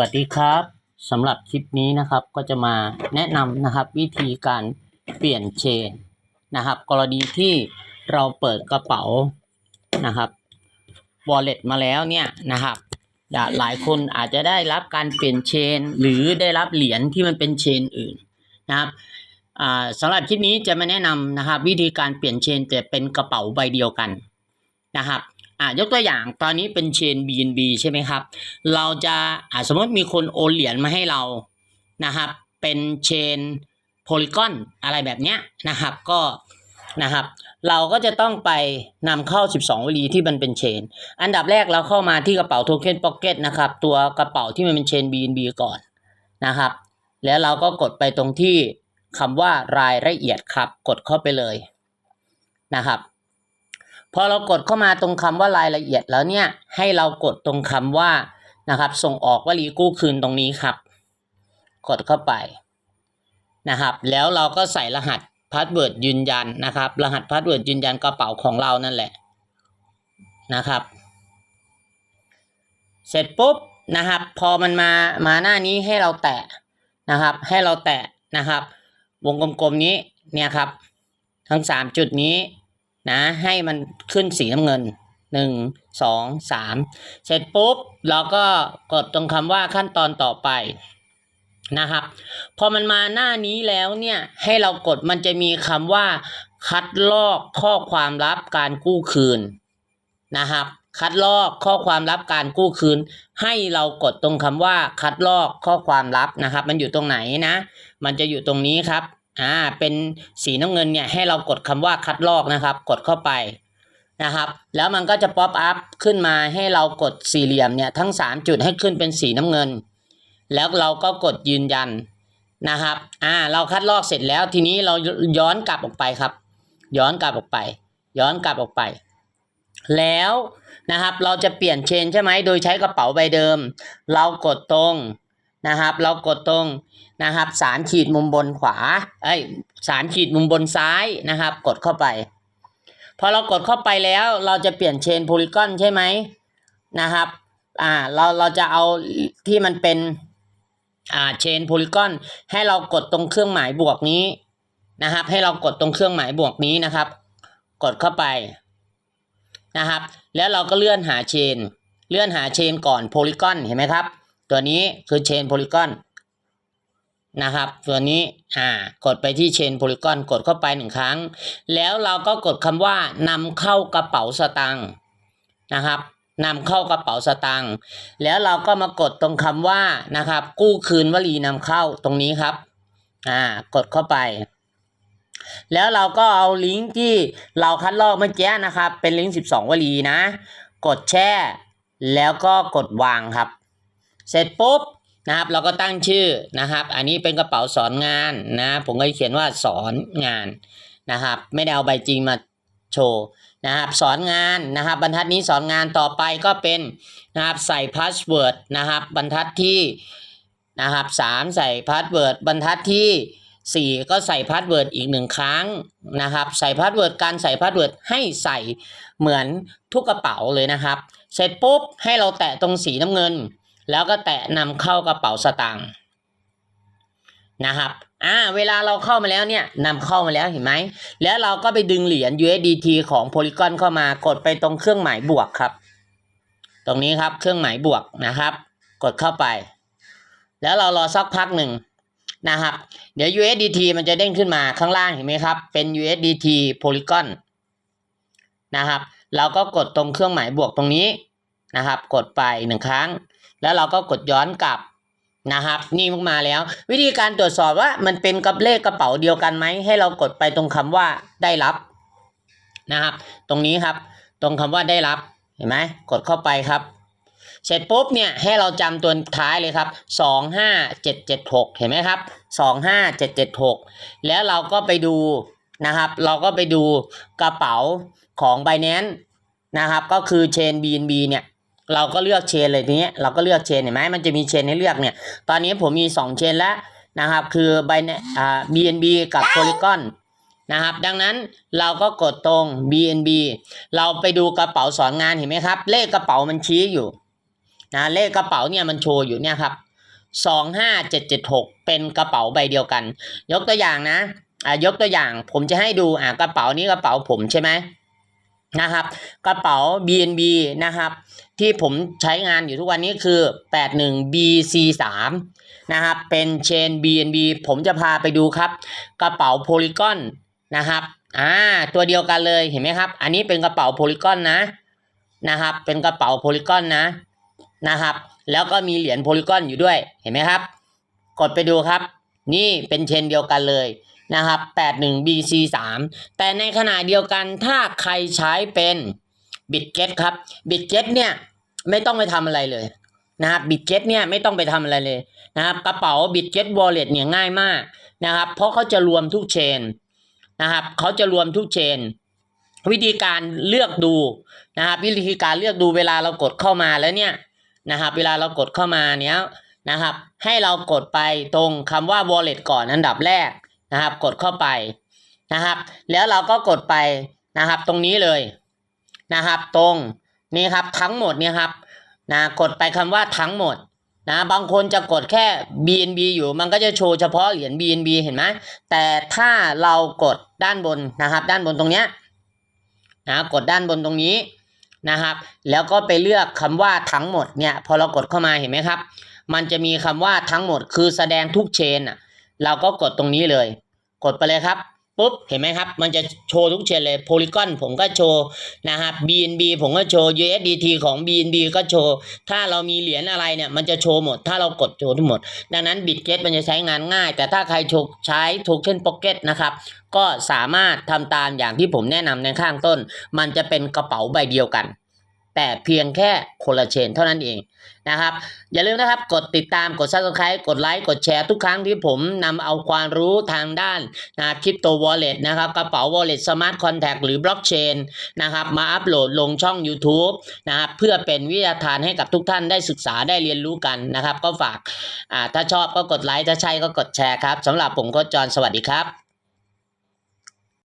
วัสดีครับสำหรับคลิปนี้นะครับก็จะมาแนะนำนะครับวิธีการเปลี่ยนเชนนะครับ กรณีที่เราเปิดกระเป๋านะครับ wallet มาแล้วเนี่ยนะครับหลายคนอาจจะได้รับการเปลี่ยนเชน หรือได้รับเหรียญที่มันเป็นเชนอื่นนะครับสำหรับคลิปนี้จะมาแนะนำนะครับ วิธีการเปลี่ยนเชนแต่เป็นกระเป๋าใบเดียวกันนะครับ อ่ายกตัวอย่างตอนนี้เป็นเชน BNB ใช่ไหมครับ เราจะอ่าสมมติมีคนโอนเหรียญมาให้เรานะครับ เป็นเชนโพลีกอนอะไรแบบเนี้ยนะครับก็นะครับเราก็จะต้องไปนำเข้า 12วลีที่มันเป็นเชน อันดับแรกเราเข้ามาที่กระเป๋าโทเค็นพ็อกเก็ตนะครับ ตัวกระเป๋าที่มันเป็นเชน BNB ก่อนนะครับ แล้วเราก็กดไปตรงที่คำว่ารายละเอียดครับ กดเข้าไปเลยนะครับ พอเรากดเข้ามาตรงคำว่ารายละเอียดแล้วเนี่ย ให้เรากดตรงคำว่านะครับ ส่งออกวลีกู้คืนตรงนี้ครับ กดเข้าไปนะครับ แล้วเราก็ใส่รหัสพาสเวิร์ดยืนยันนะครับ รหัสพาสเวิร์ดยืนยันกระเป๋าของเรานั่นแหละนะครับ เสร็จปุ๊บนะครับ พอมันมามาหน้านี้ให้เราแตะนะครับ ให้เราแตะนะครับ วงกลมๆนี้เนี่ยครับ ทั้งสามจุดนี้ นะให้มันขึ้นสีน้ำเงินหนึ่งสองสามเสร็จปุ๊บ เราก็กดตรงคำว่าขั้นตอนต่อไปนะครับ พอมันมาหน้านี้แล้วเนี่ยให้เรากดมันจะมีคำว่า คัดลอกข้อความลับการกู้คืนนะครับคัดลอกข้อความลับการกู้คืน ให้เรากดตรงคำว่าคัดลอกข้อความลับนะครับ มันอยู่ตรงไหนนะ มันจะอยู่ตรงนี้ครับ อ่าเป็นสีน้ำเงินเนี่ยให้เรากดคำว่าคัดลอกนะครับ กดเข้าไปนะครับ แล้วมันก็จะป๊อปอัพขึ้นมาให้เรากดสี่เหลี่ยมเนี่ยทั้งสามจุดให้ขึ้นเป็นสีน้ำเงิน แล้วเราก็กดยืนยันนะครับอ่าเราคัดลอกเสร็จแล้วทีนี้เราย้อนกลับออกไปครับ ย้อนกลับออกไป ย้อนกลับออกไป แล้วนะครับเราจะเปลี่ยนเชนใช่ไหมโดยใช้กระเป๋าใบเดิม เรากดตรง นะครับ เรากดตรงนะครับ สารขีดมุมบนขวาเอ้สารขีดมุมบนซ้ายนะครับ กดเข้าไป พอเรากดเข้าไปแล้วเราจะเปลี่ยนเชนโพลีกอนใช่ไหมนะครับอ่าเราเราจะเอาที่มันเป็นอ่าเชนโพลีกอนให้เรากดตรงเครื่องหมายบวกนี้นะครับ ให้เรากดตรงเครื่องหมายบวกนี้นะครับ กดเข้าไปนะครับ แล้วเราก็เลื่อนหาเชน เลื่อนหาเชนก่อนโพลีกอนเห็นไหมครับ ตัวนี้คือเชนโพลีกอนนะครับตัวนี้อ่ากดไปที่เชนโพลีกอนกดเข้าไปหนึ่งครั้ง แล้วเราก็กดคำว่านำเข้ากระเป๋าสตางค์นะครับนำเข้ากระเป๋าสตางค์แล้วเราก็มากดตรงคำว่านะครับ กู้คืนวลีนำเข้าตรงนี้ครับอ่ากดเข้าไป แล้วเราก็เอาลิงก์ที่เราคัดลอกเมื่อกี้นะครับ เป็นลิงก์ 12 วลีนะ กดแช่ แล้วก็กดวางครับ เสร็จปุ๊บนะครับเราก็ตั้งชื่อนะครับ อันนี้เป็นกระเป๋าสอนงานนะผมก็เขียนว่าสอนงานนะครับ ไม่ได้เอาใบจริงมาโชว์นะครับสอนงานนะครับ บรรทัดนี้สอนงานต่อไปก็เป็นนะครับใส่พาสเวิร์ดนะครับ บรรทัดที่นะครับสามใส่พาสเวิร์ดบรรทัดที่สี่ก็ใส่พาสเวิร์ดอีกหนึ่งครั้งนะครับใส่พาสเวิร์ดการใส่พาสเวิร์ดให้ใส่เหมือนทุกกระเป๋าเลยนะครับ เสร็จปุ๊บให้เราแตะตรงสีน้ำเงิน แล้วก็แตะนำเข้ากระเป๋าสตางค์นะครับ อ่า เวลาเราเข้ามาแล้วเนี่ยนำเข้ามาแล้วเห็นไหม แล้วเราก็ไปดึงเหรียญ USDT ของ Polygon เข้ามากดไปตรงเครื่องหมายบวกครับ ตรงนี้ครับเครื่องหมายบวกนะครับ กดเข้าไป แล้วเรารอสักพักหนึ่งนะครับ เดี๋ยว USDT มันจะเด้งขึ้นมาข้างล่างเห็นไหมครับ เป็น USDT Polygon นะครับ เราก็กดตรงเครื่องหมายบวกตรงนี้นะครับ กดไปหนึ่งครั้ง แล้วเราก็กดย้อนกลับนะครับ นี่มันมาแล้ว วิธีการตรวจสอบว่ามันเป็นกับเลขกระเป๋าเดียวกันไหมให้เรากดไปตรงคำว่าได้รับนะครับ ตรงนี้ครับตรงคำว่าได้รับเห็นไหมกดเข้าไปครับ เสร็จปุ๊บเนี่ยให้เราจำตัวท้ายเลยครับสองห้าเจ็ดเจ็ดหกเห็นไหมครับสองห้าเจ็ดเจ็ดหกแล้วเราก็ไปดูนะครับ เราก็ไปดูกระเป๋าของ b บ n a n c e นะครับ ก็คือเชน BNB เนี่ย เราก็เลือกเชนเลยทีนี้เราก็เลือกเชนเห็นไหมมันจะมีเชนให้เลือกเนี่ย ตอนนี้ผมมี 2 เชนแล้วนะครับ คือ b บอ่า BNB กับ Polygon นะครับ ดังนั้นเราก็กดตรง BNB เราไปดูกระเป๋าสอนงานเห็นไหมครับ เลขกระเป๋ามันชี้อยู่นะเลขกระเป๋าเนี่ยมันโชว์อยู่เนี่ยครับสองห้าเจ็ดเจ็ดหกเป็นกระเป๋าใบเดียวกัน ยกตัวอย่างนะอ่ายกตัวอย่างผมจะให้ดูอ่ากระเป๋านี้กระเป๋าผมใช่ไหมนะครับ กระเป๋า BNB นะครับ ที่ผมใช้งานอยู่ทุกวันนี้คือ 81 BC3 นะครับ เป็นเชน BNB ผมจะพาไปดูครับ กระเป๋าโพลีกอนนะครับ อ่า ตัวเดียวกันเลยเห็นไหมครับ อันนี้เป็นกระเป๋าโพลีกอนนะ นะครับ เป็นกระเป๋าโพลีกอนนะ นะครับ แล้วก็มีเหรียญโพลีกอนอยู่ด้วย เห็นไหมครับ กดไปดูครับ นี่เป็นเชนเดียวกันเลยนะครับ 81 BC3 แต่ในขณะเดียวกันถ้าใครใช้เป็น บิตเก็ตครับบิตเก็ตเนี่ยไม่ต้องไปทำอะไรเลยนะครับบิตเก็ตเนี่ยไม่ต้องไปทำอะไรเลยนะครับกระเป๋าบิตเก็ตวอลเล็ตเนี่ยง่ายมากนะครับ เพราะเขาจะรวมทุกเชนนะครับเขาจะรวมทุกเชน วิธีการเลือกดูนะครับ วิธีการเลือกดูเวลาเรากดเข้ามาแล้วเนี่ยนะครับ เวลาเรากดเข้ามาเนี้ยนะครับ ให้เรากดไปตรงคำว่า wallet ก่อนอันดับแรกนะครับ กดเข้าไปนะครับ แล้วเราก็กดไปนะครับ ตรงนี้เลย นะครับ ตรงนี่ครับทั้งหมดเนี่ยครับนะกดไปคำว่าทั้งหมดนะบางคนจะกดแค่ BNB อยู่มันก็จะโชว์เฉพาะเหรียญ BNB เห็นไหมแต่ถ้าเรากดด้านบนนะครับ ด้านบนตรงเนี้ยนะกดด้านบนตรงนี้นะครับ แล้วก็ไปเลือกคำว่าทั้งหมดเนี่ยพอเรากดเข้ามาเห็นไหมครับ มันจะมีคำว่าทั้งหมดคือแสดงทุกเชนอะเราก็กดตรงนี้เลย กดไปเลยครับ ปุ๊บ เห็นไหมครับ มันจะโชว์ทุกเชนเลยโพลีกอนผมก็โชว์นะครับ BNB ผมก็โชว์ USDT ของ BNB ก็โชว์ ถ้าเรามีเหรียญอะไรเนี่ย มันจะโชว์หมด ถ้าเรากดโชว์ทั้งหมด ดังนั้น Bitget มันจะใช้งานง่าย แต่ถ้าใครชใช้ Token Pocket นะครับ ก็สามารถทำตามอย่างที่ผมแนะนำในข้างต้น มันจะเป็นกระเป๋าใบเดียวกัน แต่เพียงแค่คนละเชนเท่านั้นเองนะครับ อย่าลืมนะครับกดติดตามกด subscribe กดไลค์กดแชร์ทุกครั้งที่ผมนำเอาความรู้ทางด้านนะคริปโตวอลเล็ตนะครับกระเป๋าวอลเล็ตสมาร์ทคอนแทคหรือบล็อกเชนนะครับมาอัปโหลดลงช่อง YouTube นะครับเพื่อเป็นวิทยาทานให้กับทุกท่านได้ศึกษาได้เรียนรู้กันนะครับ ก็ฝากถ้าชอบก็กดไลค์ถ้าใช่ก็กดแชร์ครับสำหรับผมก็จอนสวัสดีครับ